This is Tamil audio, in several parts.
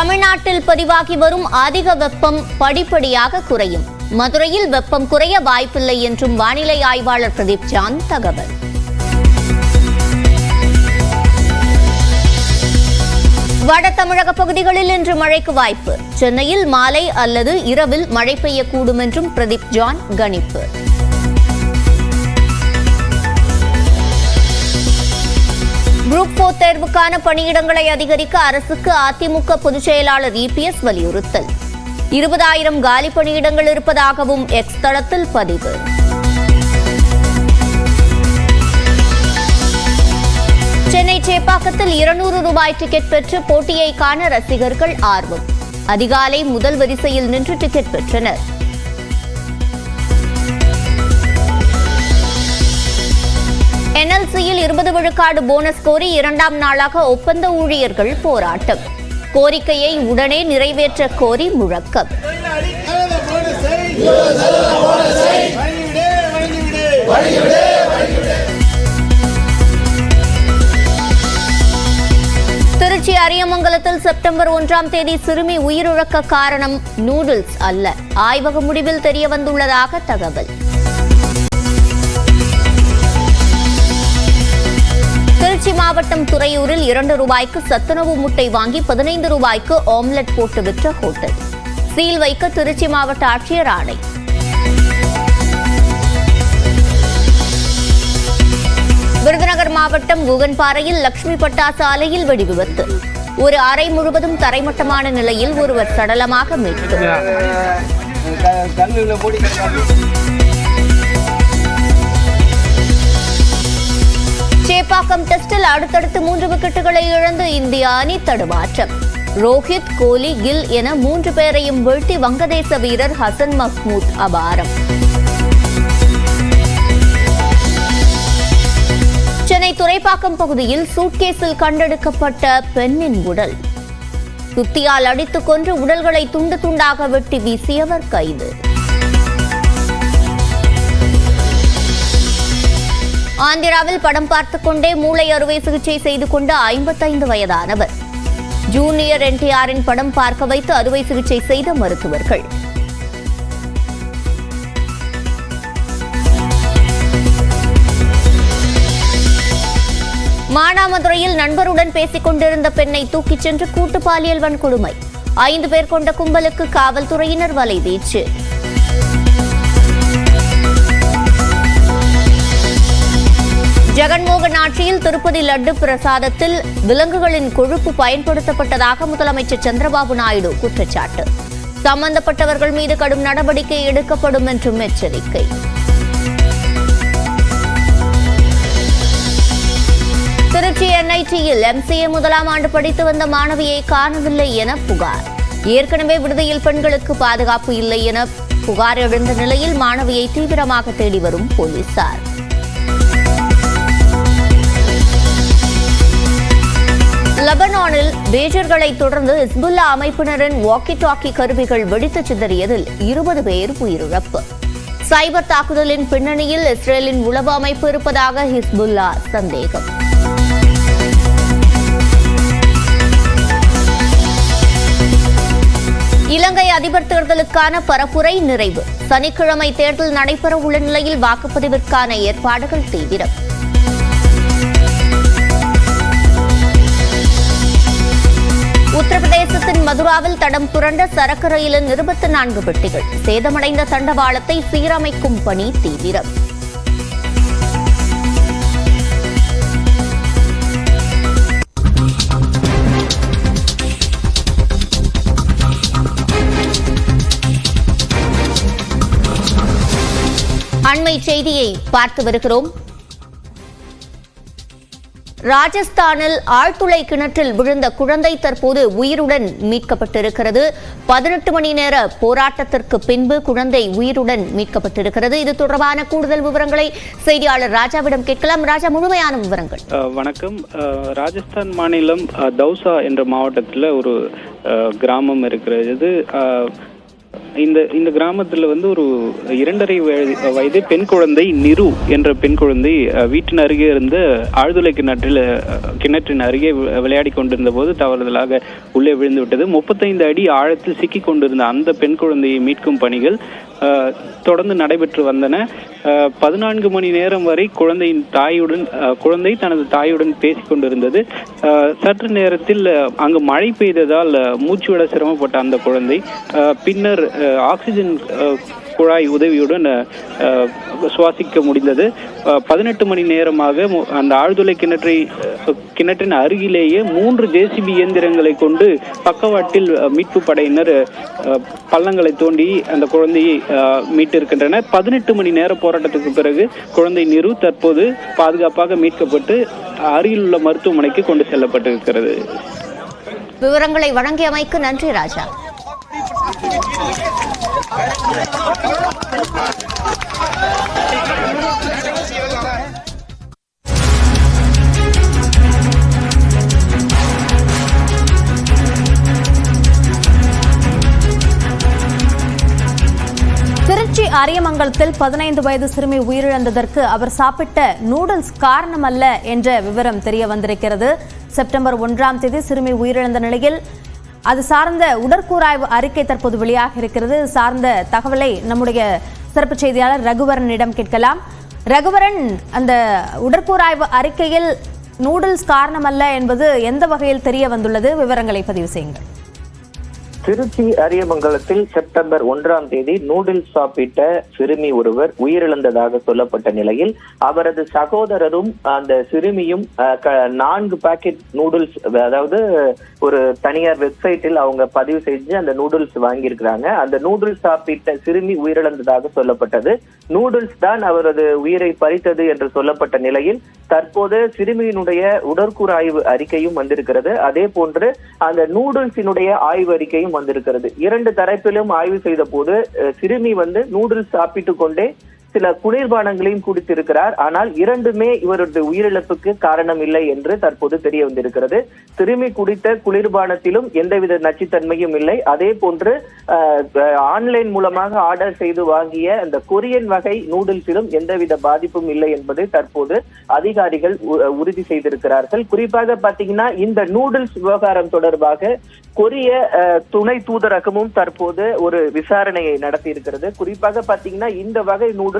தமிழ்நாட்டில் பதிவாகி வரும் அதிக வெப்பம் படிப்படியாக குறையும். மதுரையில் வெப்பம் குறைய வாய்ப்பில்லை என்றும் வானிலை ஆய்வாளர் பிரதீப் ஜான் தகவல். வட தமிழக பகுதிகளில் இன்று மழைக்கு வாய்ப்பு. சென்னையில் மாலை அல்லது இரவில் மழை பெய்யக்கூடும் என்றும் பிரதீப் ஜான் கணிப்பு. குரூப் போர் தேர்வுக்கான பணியிடங்களை அதிகரிக்க அரசுக்கு அதிமுக பொதுச் செயலாளர் இபிஎஸ் வலியுறுத்தல். இருபதாயிரம் காலி பணியிடங்கள் இருப்பதாகவும் எக்ஸ் தளத்தில் பதிவு. சென்னை சேப்பாக்கத்தில் இருநூறு ரூபாய் டிக்கெட் பெற்று போட்டியை காண ரசிகர்கள் ஆர்வம். அதிகாலை முதல் வரிசையில் நின்று டிக்கெட் பெற்றனர். என்எல்சியில் இருபது விழுக்காடு போனஸ் கோரி இரண்டாம் நாளாக ஒப்பந்த ஊழியர்கள் போராட்டம். கோரிக்கையை உடனே நிறைவேற்ற கோரி முழக்கம். திருச்சி அரியமங்கலத்தில் செப்டம்பர் ஒன்றாம் தேதி சிறுமி உயிரிழக்க காரணம் நூடுல்ஸ் அல்ல. ஆய்வக முடிவில் தெரிய வந்துள்ளதாக தகவல். திருச்சி மாவட்டம் துறையூரில் இரண்டு ரூபாய்க்கு சத்துணவு முட்டை வாங்கி பதினைந்து ரூபாய்க்கு ஆம்லெட் போட்டு விற்ற ஹோட்டல். சீல் வைக்க திருச்சி மாவட்ட ஆட்சியர் ஆணை. விருதுநகர் மாவட்டம் குகன்பாறையில் லட்சுமி பட்டாசு ஆலையில் வெடிவிபத்து. ஒரு அறை முழுவதும் தரைமட்டமான நிலையில் ஒருவர் சடலமாக மீட்பு. சேப்பாக்கம் டெஸ்டில் அடுத்தடுத்து மூன்று விக்கெட்டுகளை இழந்து இந்திய அணி தடுமாற்றம். ரோஹித் கோலி கில் என மூன்று பேரையும் வீழ்த்தி வங்கதேச வீரர் ஹசன் மஹ்மூத் அபாரம். சென்னை துறைப்பாக்கம் பகுதியில் சூட்கேஸில் கண்டெடுக்கப்பட்ட பெண்ணின் உடல். சுத்தியால் அடித்துக் கொன்று உடல்களை துண்டு துண்டாக வெட்டி வீசியவர் கைது. ஆந்திராவில் படம் பார்த்து கொண்டே மூளை அறுவை சிகிச்சை செய்து கொண்ட ஐம்பத்தைந்து வயதானவர். ஜூனியர் என்டிஆரின் படம் பார்க்க வைத்து அறுவை சிகிச்சை செய்த மருத்துவர்கள். மானாமதுரையில் நண்பருடன் பேசிக் கொண்டிருந்த பெண்ணை தூக்கிச் சென்று கூட்டு பாலியல் வன்கொடுமை. ஐந்து பேர் கொண்ட கும்பலுக்கு காவல்துறையினர் வலைவீச்சு ஜெகன்மோகன் ஆட்சியில் திருப்பதி லட்டு பிரசாதத்தில் விலங்குகளின் கொழுப்பு பயன்படுத்தப்பட்டதாக முதலமைச்சர் சந்திரபாபு நாயுடு குற்றச்சாட்டு. சம்பந்தப்பட்டவர்கள் மீது கடும் நடவடிக்கை எடுக்கப்படும் என்றும் எச்சரிக்கை. திருச்சி என்ஐடியில் எம்சிஏ முதலாம் ஆண்டு படித்து வந்த மாணவியை காணவில்லை என புகார். ஏற்கனவே விடுதியில் பெண்களுக்கு பாதுகாப்பு இல்லை என புகார் எழுந்த நிலையில் மாணவியை தீவிரமாக தேடி வரும் போலீசார். லெபனானில் பேஜர்களை தொடர்ந்து இஸ்புல்லா அமைப்பினரின் வாக்கி டாக்கி கருவிகள் வெடித்து சிதறியதில் இருபது பேர் உயிரிழப்பு. சைபர் தாக்குதலின் பின்னணியில் இஸ்ரேலின் உளவு அமைப்பு இருப்பதாக ஹிஸ்புல்லா சந்தேகம். இலங்கை அதிபர் தேர்தலுக்கான பரப்புரை நிறைவு. சனிக்கிழமை தேர்தல் நடைபெற உள்ள நிலையில் வாக்குப்பதிவிற்கான ஏற்பாடுகள் தீவிரம். மதுராவில் தடம் புரண்ட சரக்கு ரயிலின் இருபத்தி நான்கு பெட்டிகள். சேதமடைந்த தண்டவாளத்தை சீரமைக்கும் பணி தீவிரம். அண்மை செய்தியை பார்த்து வருகிறோம். ராஜஸ்தானில் ஆழ்துளை கிணற்றில் விழுந்த குழந்தை தற்போது உயிருடன் மீட்கப்பட்டிருக்கிறது. பதினெட்டு மணி நேர போராட்டத்திற்கு பின்பு குழந்தை உயிருடன் மீட்கப்பட்டிருக்கிறது. இது தொடர்பான கூடுதல் விவரங்களை செய்தியாளர் ராஜாவிடம் கேட்கலாம். ராஜா முழுமையான விவரங்கள். வணக்கம். ராஜஸ்தான் மாநிலம் தௌசா என்ற மாவட்டத்தில் ஒரு கிராமம் இருக்கிறது. இந்த இந்த கிராமத்தில் வந்து ஒரு இரண்டரை வயது பெண் குழந்தை நிரு என்ற பெண் குழந்தை வீட்டின் அருகே இருந்த ஆழ்துளை கிணற்றில் கிணற்றின் அருகே விளையாடி கொண்டிருந்த போது தவறுதலாக உள்ளே விழுந்து விட்டது. முப்பத்தைந்து அடி ஆழத்தில் சிக்கி கொண்டிருந்த அந்த பெண் குழந்தையை மீட்கும் பணிகள் தொடர்ந்து நடைபெற்று வந்தன. பதினான்கு மணி நேரம் வரை குழந்தையின் தாயுடன் குழந்தை தனது தாயுடன் பேசிக் கொண்டிருந்தது. சற்று நேரத்தில் அங்கு மழை பெய்ததால் மூச்சு விட சிரமப்பட்ட அந்த குழந்தை. பின்னர் ஆக்சிஜன் குழாய் உதவியுடன் சுவாசிக்க முடிந்தது. பதினெட்டு மணி நேரமாக மு- அந்த ஆழ்துளை கிணற்றை கிணற்றின் அருகிலேயே மூன்று ஜேசிபி இயந்திரங்களை கொண்டு பக்கவாட்டில் மீட்பு படையினர் பள்ளங்களை தோண்டி அந்த குழந்தையை மீட்டிருக்கின்றனர். பதினெட்டு மணி நேர போராட்டத்துக்கு பிறகு குழந்தை நிறு தற்போது பாதுகாப்பாக மீட்கப்பட்டு அருகில் உள்ள மருத்துவமனைக்கு கொண்டு செல்லப்பட்டிருக்கிறது. விவரங்களை வழங்கியமைக்கு நன்றி ராஜா. திருச்சி அரியமங்கலத்தில் பதினைந்து வயது சிறுமி உயிரிழந்ததற்கு அவர் சாப்பிட்ட நூடுல்ஸ் காரணமல்ல என்ற விவரம் தெரிய வந்திருக்கிறது. செப்டம்பர் ஒன்றாம் தேதி சிறுமி உயிரிழந்த நிலையில் அது சார்ந்த உடற்கூறாய்வு அறிக்கை தற்போது வெளியாக இருக்கிறது. சார்ந்த தகவலை நம்முடைய சிறப்பு செய்தியாளர் ரகுவரனிடம் கேட்கலாம். ரகுவரன் அந்த உடற்கூறாய்வு அறிக்கையில் நூடுல்ஸ் காரணமல்ல என்பது எந்த வகையில் தெரிய வந்துள்ளது? விவரங்களை பதிவு செய்யுங்கள். திருச்சி அரியமங்கலத்தில் செப்டம்பர் ஒன்றாம் தேதி நூடுல்ஸ் சாப்பிட்ட சிறுமி ஒருவர் உயிரிழந்ததாக சொல்லப்பட்ட நிலையில் அவரது சகோதரரும் அந்த சிறுமியும் க- நான்கு பாக்கெட் நூடுல்ஸ் அதாவது ஒரு தனியார் வெப்சைட்டில் அவங்க பதிவு செஞ்சு அந்த நூடுல்ஸ் வாங்கியிருக்கிறாங்க. அந்த நூடுல்ஸ் சாப்பிட்ட சிறுமி உயிரிழந்ததாக சொல்லப்பட்டது. நூடுல்ஸ் தான் அவரது உயிரை பறித்தது என்று சொல்லப்பட்ட நிலையில் தற்போது சிறுமியினுடைய உடற்கூறு ஆய்வு அறிக்கையும் வந்திருக்கிறது. அதே போன்று அந்த நூடுல்ஸினுடைய ஆய்வு அறிக்கையும் வந்திருக்கிறது. இரண்டு தரப்பிலும் ஆய்வு செய்த போது சிறுமி வந்து நூடுல்ஸ் சாப்பிட்டு கொண்டே சில குளிர்பானங்களையும் குடித்திருக்கிறார். ஆனால் இரண்டுமே இவருடைய உயிரிழப்புக்கு காரணம் இல்லை என்று தற்போது தெரிய வந்திருக்கிறது. திரும்பி குடித்த குளிர்பானத்திலும் எந்தவித நச்சுத்தன்மையும் இல்லை. அதே போன்று ஆன்லைன் மூலமாக ஆர்டர் செய்து வாங்கிய அந்த கொரியன் வகை நூடுல்ஸிலும் எந்தவித பாதிப்பும் இல்லை என்பது தற்போது அதிகாரிகள் உ- உறுதி செய்திருக்கிறார்கள். குறிப்பாக பாத்தீங்கன்னா இந்த நூடுல்ஸ் விவகாரம் தொடர்பாக கொரிய துணை தூதரகமும் தற்போது ஒரு விசாரணையை நடத்தி இருக்கிறது குறிப்பாக பாத்தீங்கன்னா இந்த வகை நூடுல்ஸ்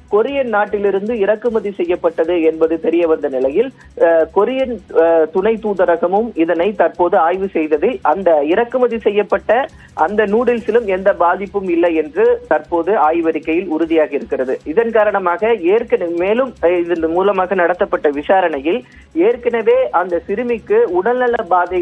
கொரியன் நாட்டிலிருந்து இறக்குமதி செய்யப்பட்டது என்பது தெரிய வந்த நிலையில் கொரியன் துணை தூதரகமும் இதனை தற்போது ஆய்வு செய்ததில் அந்த இறக்குமதி செய்யப்பட்ட அந்த நூடுல்ஸிலும் எந்த பாதிப்பும் இல்லை என்று தற்போது ஆய்வறிக்கையில் உறுதியாக இருக்கிறது. இதன் காரணமாக ஏற்கனவே மேலும் இதன் மூலமாக நடத்தப்பட்ட விசாரணையில் ஏற்கனவே அந்த சிறுமிக்கு உடல்நல பாதை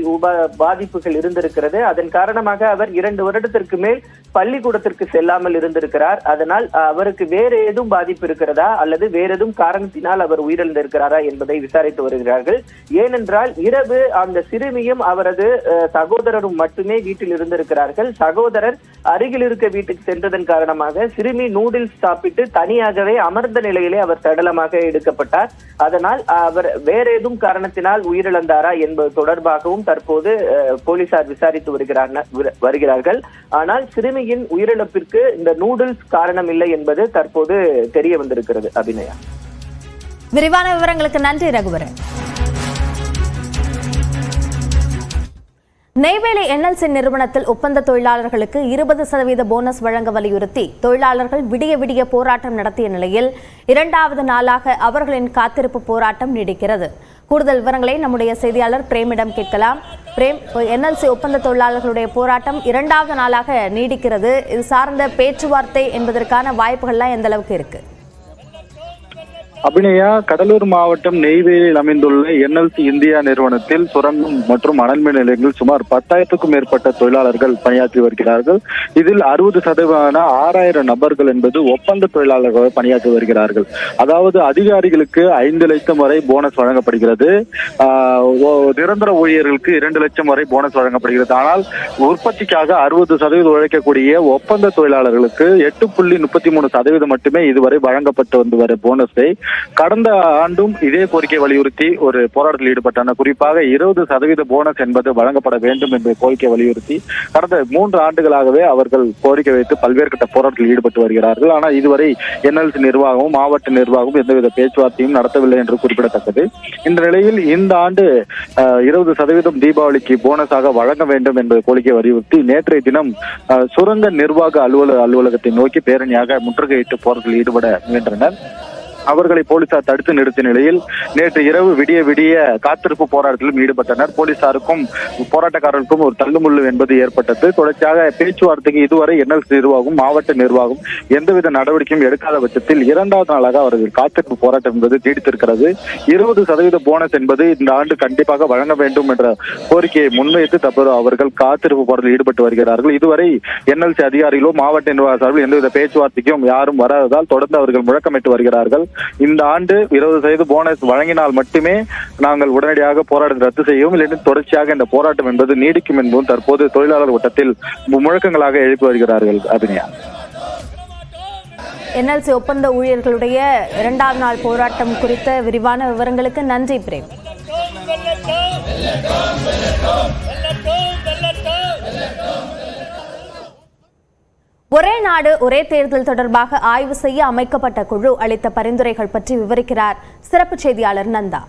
பாதிப்புகள் இருந்திருக்கிறது. அதன் காரணமாக அவர் இரண்டு வருடத்திற்கு மேல் பள்ளிக்கூடத்திற்கு செல்லாமல் இருந்திருக்கிறார். அதனால் அவருக்கு வேறு ஏதும் பாதிப்பு பாதிப்பு இருக்கிறதா அல்லது வேற எதுவும் காரணத்தினால் அவர் உயிரிழந்திருக்கிறாரா என்பதை விசாரித்து வருகிறார்கள். ஏனென்றால் இரவு அந்த சிறுமியும் அவரது சகோதரரும் மட்டுமே வீட்டில் இருந்திருக்கிறார்கள். சகோதரர் அருகில் இருக்க வீட்டுக்கு சென்றதன் காரணமாக சிறுமி நூடுல்ஸ் சாப்பிட்டு தனியாகவே அமர்ந்த நிலையிலே அவர் சடலமாக எடுக்கப்பட்டார். அதனால் அவர் வேற எதுவும் காரணத்தினால் உயிரிழந்தாரா என்பது தொடர்பாகவும் தற்போது போலீசார் விசாரித்து வருகிறார்கள். ஆனால் சிறுமியின் உயிரிழப்பிற்கு இந்த நூடுல்ஸ் காரணம் இல்லை என்பது தற்போது தெரிய வந்திருக்கிறது அபிநயா. விரிவான விவரங்களுக்கு நன்றி ரகுவரன். நெய்வேலி என்எல்சி நிறுவனத்தில் ஒப்பந்த தொழிலாளர்களுக்கு இருபது சதவீத போனஸ் வழங்க வலியுறுத்தி தொழிலாளர்கள் விடிய விடிய போராட்டம் நடத்திய நிலையில் இரண்டாவது நாளாக அவர்களின் காத்திருப்பு போராட்டம் நீடிக்கிறது. கூடுதல் விவரங்களை நம்முடைய செய்தியாளர் பிரேமிடம் கேட்கலாம். பிரேம் என்எல்சி ஒப்பந்த தொழிலாளர்களுடைய போராட்டம் இரண்டாவது நாளாக நீடிக்கிறது. இது சார்ந்த பேச்சுவார்த்தை என்பதற்கான வாய்ப்புகள்லாம் எந்த அளவுக்கு இருக்கு? அபிநயா கடலூர் மாவட்டம் நெய்வேலியில் அமைந்துள்ள என்எல்சி இந்தியா நிறுவனத்தில் சுரங்கம் மற்றும் அனல் மின் சுமார் பத்தாயிரத்துக்கும் மேற்பட்ட தொழிலாளர்கள் பணியாற்றி வருகிறார்கள். இதில் அறுபது சதவீதமான ஆறாயிரம் நபர்கள் என்பது ஒப்பந்த தொழிலாளர்கள் பணியாற்றி வருகிறார்கள். அதாவது அதிகாரிகளுக்கு ஐந்து லட்சம் வரை போனஸ் வழங்கப்படுகிறது. ஓ- நிரந்தர ஊழியர்களுக்கு இரண்டு லட்சம் வரை போனஸ் வழங்கப்படுகிறது. ஆனால் உற்பத்திக்காக அறுபது சதவீதம் உழைக்கக்கூடிய ஒப்பந்த தொழிலாளர்களுக்கு எட்டு புள்ளி முப்பத்தி மூணு சதவீதம் மட்டுமே இதுவரை வழங்கப்பட்டு வந்து வர போனஸை கடந்த ஆண்டும் இதே கோரிக்கை வலியுறுத்தி ஒரு போராட்டத்தில் ஈடுபட்டனர் குறிப்பாக இருபது சதவீத போனஸ் என்பது வழங்கப்பட வேண்டும் என்ற கோரிக்கை வலியுறுத்தி கடந்த மூன்று ஆண்டுகளாகவே அவர்கள் கோரிக்கை வைத்து பல்வேறு கட்ட போராட்டத்தில் ஈடுபட்டு வருகிறார்கள். ஆனால் இதுவரை என்எல்சி நிர்வாகமும் மாவட்ட நிர்வாகமும் எந்தவித பேச்சுவார்த்தையும் நடத்தவில்லை என்று குறிப்பிடத்தக்கது. இந்த நிலையில் இந்த ஆண்டு இருபது சதவீதம் தீபாவளிக்கு போனஸாக வழங்க வேண்டும் என்ற கோரிக்கை வலியுறுத்தி நேற்றைய தினம் அஹ், சுரங்க நிர்வாக அலுவலக அலுவலகத்தை நோக்கி பேரணியாக முற்றுகையிட்டு போராட்டத்தில் ஈடுபட முயன்றனர். அவர்களை போலீசார் தடுத்து நிறுத்திய நிலையில் நேற்று இரவு விடிய விடிய காத்திருப்பு போராட்டத்திலும் ஈடுபட்டனர். போலீசாருக்கும் போராட்டக்காரர்களுக்கும் ஒரு தள்ளுமுள்ளு என்பது ஏற்பட்டது. தொடர்ச்சியாக பேச்சுவார்த்தைக்கு இதுவரை என்எல்சி நிர்வாகம் மாவட்ட நிர்வாகம் எந்தவித நடவடிக்கையும் எடுக்காத பட்சத்தில் இரண்டாவது நாளாக அவர்கள் காத்திருப்பு போராட்டம் என்பது நீடித்திருக்கிறது. இருபது சதவீத போனஸ் என்பது இந்த ஆண்டு கண்டிப்பாக வழங்க வேண்டும் என்ற கோரிக்கையை முன்வைத்து தற்போது அவர்கள் காத்திருப்பு போராட்டத்தில் ஈடுபட்டு வருகிறார்கள். இதுவரை என்எல்சி அதிகாரிகளோ மாவட்ட நிர்வாக சார்பில் எந்தவித பேச்சுவார்த்தைக்கும் யாரும் வராததால் தொடர்ந்து அவர்கள் முழக்கமிட்டு வருகிறார்கள். இந்த ஆண்டு இருபது சதவீத போனஸ் வழங்கினால் மட்டுமே நாங்கள் உடனடியாக போராட்டம் ரத்து செய்யவும் இல்லைன்னு தொடர்ச்சியாக இந்த போராட்டம் என்பது நீடிக்கும் என்பதும் தற்போது தொழிலாளர் வட்டத்தில் முழக்கங்களாக எழுப்பி வருகிறார்கள் அபிநயா என்எல்சி ஒப்பந்த ஊழியர்களுடைய இரண்டாவது நாள் போராட்டம் குறித்த விரிவான விவரங்களுக்கு நன்றி பிரேம். ஒரே நாடு ஒரே தேர்தல் தொடர்பாக ஆய்வு செய்ய அமைக்கப்பட்ட குழு அளித்த பரிந்துரைகள் பற்றி விவரிக்கிறார் சிறப்பு செய்தியாளர் நந்தா.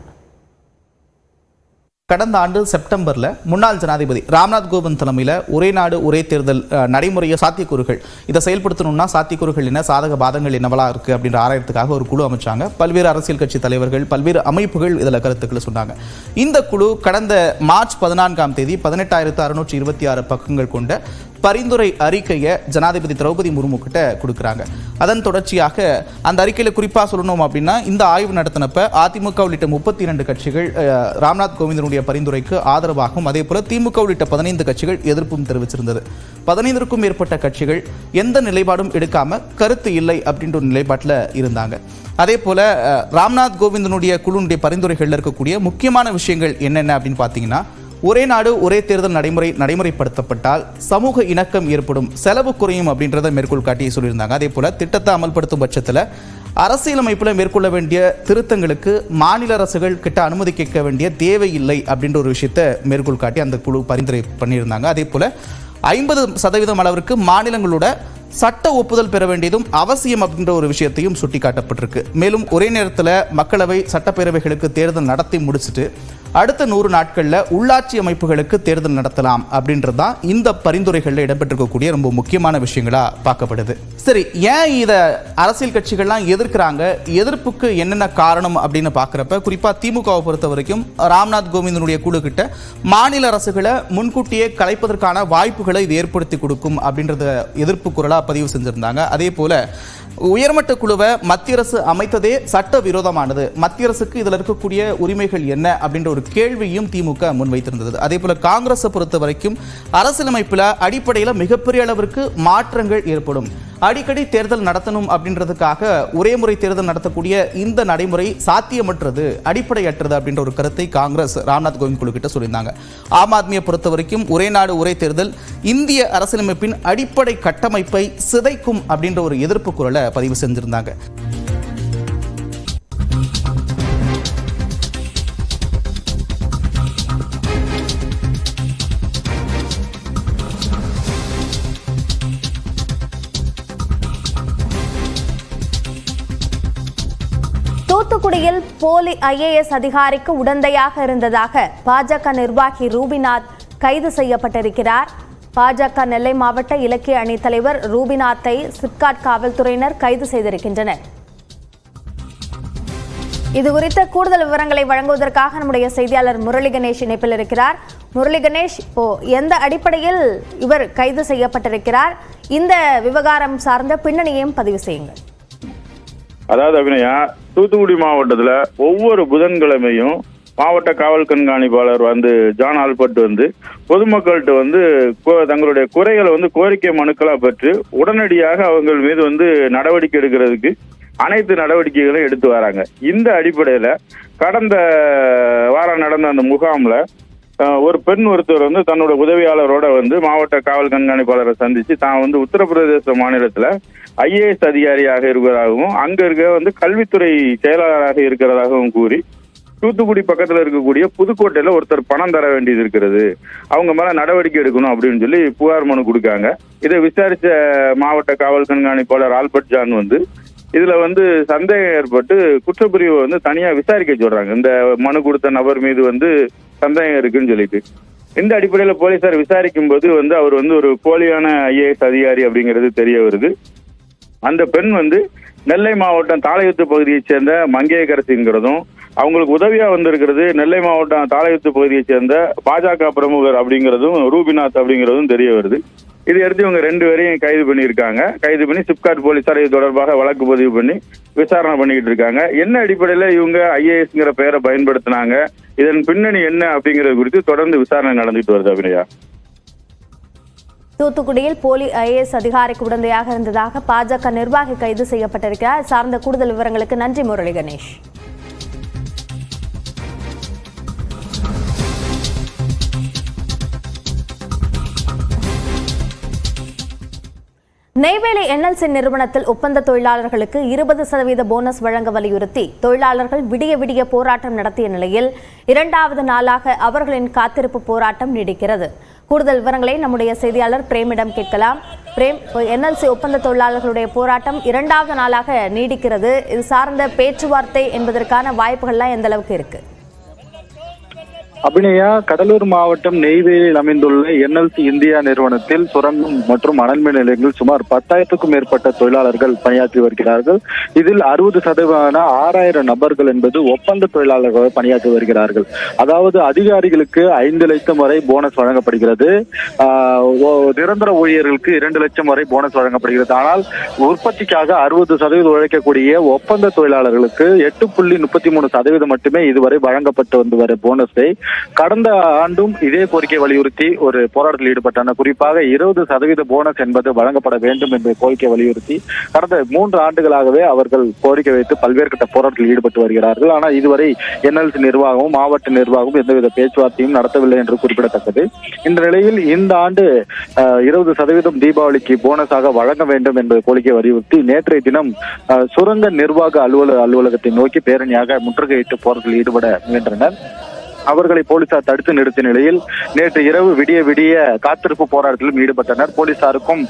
கடந்த ஆண்டு செப்டம்பர்ல முன்னாள் ஜனாதிபதி ராம்நாத் கோவிந்த் தலைமையில் ஒரே நாடு ஒரே தேர்தல் நடைமுறையை நடைமுறைய சாத்தியக்கூறுகள். இதை செயல்படுத்தணும்னா சாத்தியக்கூறுகள் என்ன சாதக பாதங்கள் என்னவெல்லாம் இருக்கு அப்படின்ற ஆராயத்துக்காக ஒரு குழு அமைச்சாங்க. பல்வேறு அரசியல் கட்சி தலைவர்கள் பல்வேறு அமைப்புகள் இதில் கருத்துக்களை சொன்னாங்க. இந்த குழு கடந்த மார்ச் பதினான்காம் தேதி பதினெட்டாயிரத்து அறுநூற்றி இருபத்தி ஆறு பக்கங்கள் கொண்ட பரிந்துரை அறிக்கையை ஜனாதிபதி திரௌபதி முர்மு கிட்ட கொடுக்குறாங்க. அதன் தொடர்ச்சியாக அந்த அறிக்கையில் குறிப்பாக சொல்லணும் அப்படின்னா இந்த ஆய்வு நடத்தினப்ப அதிமுக உள்ளிட்ட முப்பத்தி இரண்டு கட்சிகள் ராம்நாத் கோவிந்தனுடைய பரிந்துரைக்கு ஆதரவாகவும் அதே போல திமுக உள்ளிட்ட பதினைந்து கட்சிகள் எதிர்ப்பும் தெரிவிச்சிருந்தது. பதினைந்திற்கும் மேற்பட்ட கட்சிகள் எந்த நிலைப்பாடும் எடுக்காம கருத்து இல்லை அப்படின்ற ஒரு நிலைப்பாட்டில் இருந்தாங்க. அதே போல ராம்நாத் கோவிந்தனுடைய குழுனுடைய பரிந்துரைகளில் இருக்கக்கூடிய முக்கியமான விஷயங்கள் என்னென்ன அப்படின்னு பார்த்தீங்கன்னா ஒரே நாடு ஒரே தேர்தல் நடைமுறை நடைமுறைப்படுத்தப்பட்டால் சமூக இணக்கம் ஏற்படும் செலவு குறையும் அப்படின்றத மேற்கோள் காட்டி சொல்லியிருந்தாங்க. அதே போல திட்டத்தை அமல்படுத்தும் பட்சத்தில் அரசியலமைப்பில் மேற்கொள்ள வேண்டிய திருத்தங்களுக்கு மாநில அரசுகள் கிட்ட அனுமதி கேட்க வேண்டிய தேவையில்லை அப்படின்ற ஒரு விஷயத்தை மேற்கோள் காட்டி அந்த குழு பரிந்துரை பண்ணியிருந்தாங்க. அதே போல ஐம்பது சதவீதம் அளவிற்கு மாநிலங்களோட சட்ட ஒப்புதல் பெற வேண்டியதும் அவசியம் அப்படின்ற ஒரு விஷயத்தையும் சுட்டிக்காட்டப்பட்டிருக்கு. மேலும் ஒரே நேரத்தில் மக்களவை சட்டப்பேரவைகளுக்கு தேர்தல் நடத்தி முடிச்சுட்டு அடுத்த நூறு நாட்களில் உள்ளாட்சி அமைப்புகளுக்கு தேர்தல் நடத்தலாம் அப்படின்றது தான் இந்த பரிந்துரைகளில் இடம்பெற்றிருக்கக்கூடிய ரொம்ப முக்கியமான விஷயங்களா பார்க்கப்படுது. சரி ஏன் இதை அரசியல் கட்சிகள்லாம் எதிர்க்கிறாங்க? எதிர்ப்புக்கு என்னென்ன காரணம் அப்படின்னு பார்க்குறப்ப குறிப்பாக திமுகவை பொறுத்த வரைக்கும் ராம்நாத் கோவிந்தனுடைய குழு கிட்ட மாநில அரசுகளை முன்கூட்டியே கலைப்பதற்கான வாய்ப்புகளை இது ஏற்படுத்தி கொடுக்கும் அப்படின்றத எதிர்ப்பு குரலாக பதிவு செஞ்சுருந்தாங்க. அதே போல் உயர்மட்ட குழுவை மத்திய அரசு அமைத்ததே சட்ட விரோதமானது மத்திய அரசுக்கு இதில் இருக்கக்கூடிய உரிமைகள் என்ன அப்படின்ற ஒரு கேள்வியும் திமுக முன்வைத்திருந்தது. அதே போல காங்கிரஸை பொறுத்த வரைக்கும் அரசியலமைப்பில் அடிப்படையில் மிகப்பெரிய அளவிற்கு மாற்றங்கள் ஏற்படும். அடிக்கடி தேர்தல் நடத்தணும் அப்படின்றதுக்காக ஒரே முறை தேர்தல் நடத்தக்கூடிய இந்த நடைமுறை சாத்தியமற்றது அடிப்படையற்றது அப்படின்ற ஒரு கருத்தை காங்கிரஸ் ராம்நாத் கோவிந்த் குழு கிட்ட சொல்லியிருந்தாங்க. ஆம் ஆத்மியை பொறுத்த வரைக்கும் ஒரே நாடு ஒரே தேர்தல் இந்திய அரசியலமைப்பின் அடிப்படை கட்டமைப்பை சிதைக்கும் அப்படின்ற ஒரு எதிர்ப்பு குரலை பதிவு செஞ்சிருந்தாங்க. தூத்துக்குடியில் போலி ஐஏஎஸ் அதிகாரிக்கு உடந்தையாக இருந்ததாக பாஜக நிர்வாகி ரூபிநாத் கைது செய்யப்பட்டிருக்கிறார். பாஜக நெல்லை மாவட்ட இலக்கிய அணி தலைவர் ரூபிநாத்தை சிப்காட் காவல்துறையினர் கைது செய்திருக்கின்றனர். இது குறித்த கூடுதல் விவரங்களை வழங்குவதற்காக நம்முடைய செய்தியாளர் முரளி கணேஷ் இணைப்பில் இருக்கிறார். முரளி கணேஷ் இப்போ எந்த அடிப்படையில் இவர் கைது செய்யப்பட்டிருக்கிறார்? இந்த விவகாரம் சார்ந்த பின்னணியையும் பதிவு செய்யுங்கள். அதாவது அபிநயா தூத்துக்குடி மாவட்டத்துல ஒவ்வொரு புதன்கிழமையும் மாவட்ட காவல் கண்காணிப்பாளர் வந்து ஜான் ஆல்பர்ட் வந்து பொதுமக்கள்கிட்ட வந்து தங்களுடைய குறைகளை வந்து கோரிக்கை மனுக்களா பெற்று உடனடியாக அவங்கள் மீது வந்து நடவடிக்கை எடுக்கிறதுக்கு அனைத்து நடவடிக்கைகளையும் எடுத்து வராங்க. இந்த அடிப்படையில கடந்த வாரம் நடந்த அந்த முகாம்ல ஒரு பெண் ஒருத்தர் வந்து தன்னோட உதவியாளரோட வந்து மாவட்ட காவல் கண்காணிப்பாளரை சந்திச்சு தான் வந்து உத்தரப்பிரதேச மாநிலத்துல ஐஏஎஸ் அதிகாரியாக இருக்கிறதாகவும் அங்க இருக்க வந்து கல்வித்துறை செயலாளராக இருக்கிறதாகவும் கூறி தூத்துக்குடி பக்கத்துல இருக்கக்கூடிய புதுக்கோட்டையில ஒருத்தர் பணம் தர வேண்டியது இருக்கிறது. அவங்க மேல நடவடிக்கை எடுக்கணும் அப்படின்னு சொல்லி புகார் மனு கொடுக்காங்க. இதை விசாரிச்ச மாவட்ட காவல் கண்காணிப்பாளர் ஆல்பர்ட் ஜான் வந்து இதுல வந்து சந்தேகம் ஏற்பட்டு குற்றப்பிரிவு வந்து தனியா விசாரிக்க சொல்றாங்க. இந்த மனு கொடுத்த நபர் மீது வந்து சந்தேகம் இருக்குன்னு சொல்லிட்டு. இந்த அடிப்படையில போலீசார் விசாரிக்கும் போது வந்து அவர் வந்து ஒரு போலியான ஐஏஎஸ் அதிகாரி அப்படிங்கிறது தெரிய வருது. அந்த பெண் வந்து நெல்லை மாவட்டம் தாளையுத்து பகுதியைச் சேர்ந்த மங்கையகரசிங்கிறதும் அவங்களுக்கு உதவியா வந்திருக்கிறது நெல்லை மாவட்டம் தாளையுத்து பகுதியைச் சேர்ந்த பாஜக பிரமுகர் அப்படிங்கிறதும் ரூபிநாத் அப்படிங்கிறதும் தெரிய வருது. இதையடுத்து இவங்க ரெண்டு பேரையும் கைது பண்ணியிருக்காங்க. கைது பண்ணி சிப்காட் போலீசார் இது தொடர்பாக வழக்கு பதிவு பண்ணி விசாரணை பண்ணிக்கிட்டு இருக்காங்க. என்ன அடிப்படையில் இவங்க ஐஏஎஸ்ங்கிற பெயரை பயன்படுத்தினாங்க? இதன் பின்னணி என்ன அப்படிங்கிறது குறித்து தொடர்ந்து விசாரணை நடந்துட்டு வருது அபிநயா. தூத்துக்குடியில் போலி ஐஏஎஸ் அதிகாரிக்கு உடந்தையாக இருந்ததாக பாஜக நிர்வாகி கைது செய்யப்பட்டிருக்கிறார். சார்ந்த கூடுதல் விவரங்களுக்கு நன்றி முரளி கணேஷ். நெய்வேலி என்எல்சி நிறுவனத்தில் ஒப்பந்த தொழிலாளர்களுக்கு இருபது சதவீத போனஸ் வழங்க வலியுறுத்தி தொழிலாளர்கள் விடிய விடிய போராட்டம் நடத்திய நிலையில் இரண்டாவது நாளாக அவர்களின் காத்திருப்பு போராட்டம் நீடிக்கிறது. கூடுதல் விவரங்களை நம்முடைய செய்தியாளர் பிரேமிடம் கேட்கலாம். பிரேம் என்எல்சி ஒப்பந்த தொழிலாளர்களுடைய போராட்டம் இரண்டாவது நாளாக நீடிக்கிறது. இது சார்ந்த பேச்சுவார்த்தை என்பதற்கான வாய்ப்புகள்லாம் எந்த அளவுக்கு இருக்கு? அபிநயா கடலூர் மாவட்டம் நெய்வேலியில் அமைந்துள்ள என்எல்சி இந்தியா நிறுவனத்தில் சுரங்கம் மற்றும் அனல்மின் நிலையங்கள் சுமார் பத்தாயிரத்துக்கும் மேற்பட்ட தொழிலாளர்கள் பணியாற்றி வருகிறார்கள். இதில் அறுபது சதவீதமான ஆறாயிரம் நபர்கள் என்பது ஒப்பந்த தொழிலாளர்களாக பணியாற்றி வருகிறார்கள். அதாவது அதிகாரிகளுக்கு ஐந்து லட்சம் வரை போனஸ் வழங்கப்படுகிறது. ஓ- நிரந்தர ஊழியர்களுக்கு இரண்டு லட்சம் வரை போனஸ் வழங்கப்படுகிறது. ஆனால் உற்பத்திக்காக அறுபது சதவீதம் உழைக்கக்கூடிய ஒப்பந்த தொழிலாளர்களுக்கு எட்டு புள்ளி முப்பத்தி மூணு சதவீதம் மட்டுமே இதுவரை வழங்கப்பட்டு வந்து வர போனஸை கடந்த ஆண்டும் இதே கோரிக்கை வலியுறுத்தி ஒரு போராட்டத்தில் ஈடுபட்டனர் குறிப்பாக இருபது சதவீத போனஸ் என்பது வழங்கப்பட வேண்டும் என்ற கோரிக்கை வலியுறுத்தி கடந்த மூன்று ஆண்டுகளாகவே அவர்கள் கோரிக்கை வைத்து பல்வேறு கட்ட போராட்டத்தில் ஈடுபட்டு வருகிறார்கள். ஆனால் இதுவரை என்எல்சி நிர்வாகமும் மாவட்ட நிர்வாகமும் எந்தவித பேச்சுவார்த்தையும் நடத்தவில்லை என்று குறிப்பிடத்தக்கது. இந்த நிலையில் இந்த ஆண்டு இருபது சதவீதம் தீபாவளிக்கு போனஸாக வழங்க வேண்டும் என்ற கோரிக்கை வலியுறுத்தி நேற்றைய தினம் அஹ், சுரங்க நிர்வாக அலுவலக அலுவலகத்தை நோக்கி பேரணியாக முற்றுகையிட்டு போராட்டத்தில் ஈடுபட முயன்றனர். அவர்களை போலீசார் தடுத்து நிறுத்திய நிலையில் நேற்று இரவு விடிய விடிய காத்திருப்பு போராட்டத்திலும் ஈடுபட்டனர். போலீசாருக்கும்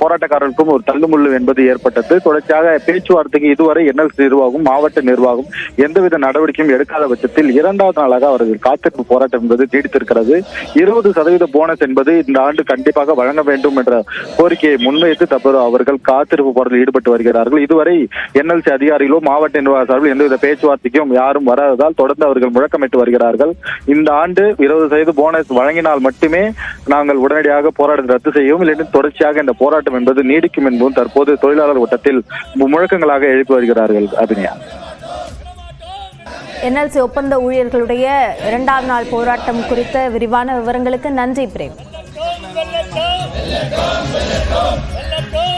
போராட்டக்காரருக்கும் ஒரு தள்ளுமுள்ளு என்பது ஏற்பட்டது. தொடர்ச்சியாக பேச்சுவார்த்தைக்கு இதுவரை என்எல்சி நிர்வாகம் மாவட்ட நிர்வாகம் எந்தவித நடவடிக்கையும் எடுக்காத பட்சத்தில் இரண்டாவது நாளாக அவர்கள் காத்திருப்பு போராட்டம் என்பது நீடித்திருக்கிறது. இருபது சதவீத போனஸ் என்பது இந்த ஆண்டு கண்டிப்பாக வழங்க வேண்டும் என்ற கோரிக்கையை முன்வைத்து தற்போது அவர்கள் காத்திருப்பு போராட்டத்தில் ஈடுபட்டு வருகிறார்கள். இதுவரை என்எல்சி அதிகாரிகளோ மாவட்ட நிர்வாக சார்பில் எந்தவித பேச்சுவார்த்தைக்கும் யாரும் வராததால் தொடர்ந்து அவர்கள் முழக்கமிட்டு வருகிறார்கள். இந்த ஆண்டு இருபது சதவீத போனஸ் வழங்கினால் மட்டுமே நாங்கள் உடனடியாக போராட்டத்தை ரத்து செய்யவும் இல்லைன்னு தொடர்ச்சியாக இந்த போராட்டம் என்பது நீடிக்கும் என்பதும் தற்போது தொழிலாளர் வட்டத்தில் முழக்கங்களாக எழுப்பி வருகிறார்கள் அபிநயா. என்எல்சி ஒப்பந்த ஊழியர்களுடைய இரண்டாவது நாள் போராட்டம் குறித்த விரிவான விவரங்களுக்கு நன்றி பிரேம். வெள்ளட்டம்